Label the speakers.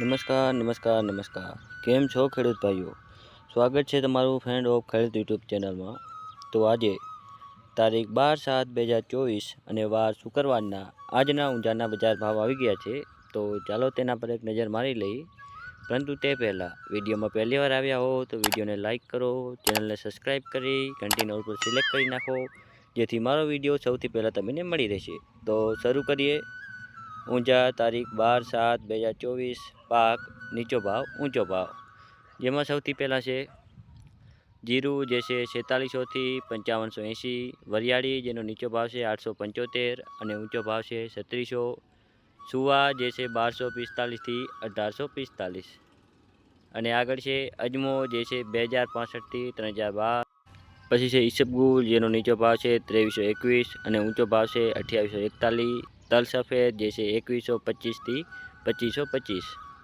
Speaker 1: નમસ્કાર નમસ્કાર નમસ્કાર. કેમ છો ખેડૂત ભાઈઓ? સ્વાગત છે તમારું ફ્રેન્ડ ઓફ ખેડૂત યુટ્યુબ ચેનલમાં. તો આજે તારીખ બાર સાત બે હજાર ચોવીસ અને વાર શુક્રવારના આજના ઊંઝાના બજાર ભાવ આવી ગયા છે. તો ચાલો તેના પર એક નજર મારી લઈ. પરંતુ તે પહેલાં વિડીયોમાં પહેલીવાર આવ્યા હો તો વિડીયોને લાઇક કરો, ચેનલને સબસ્ક્રાઈબ કરી, ઘંટીના ઉપર સિલેક્ટ કરી નાખો, જેથી મારો વીડિયો સૌથી પહેલાં તમને મળી રહેશે. તો શરૂ કરીએ. ઊંઝા, તારીખ બાર, સાત, બે હજાર ચોવીસ, પાક, નીચો ભાવ, ઊંચો ભાવ. જેમાં સૌથી પહેલાં છે જીરું, જે છે છેતાલીસોથી પંચાવનસો એંસી વરિયાળી, જેનો નીચો ભાવ છે આઠસો પંચોતેર અને ઊંચો ભાવ છે છત્રીસો. સુવા, જે છે બારસો પિસ્તાલીસથી અઢારસો પિસ્તાલીસ. અને આગળ છે અજમો, જે છે બે હજાર પાસઠથી ત્રણ હજાર બાર. પછી છે ઈસબગુલ, જેનો નીચો ભાવ છે ત્રેવીસો એકવીસ અને ઊંચો ભાવ છે અઠ્યાવીસો એકતાલીસ. તલ સફેદ જે છે એકવીસો પચીસથી પચીસો પચીસ.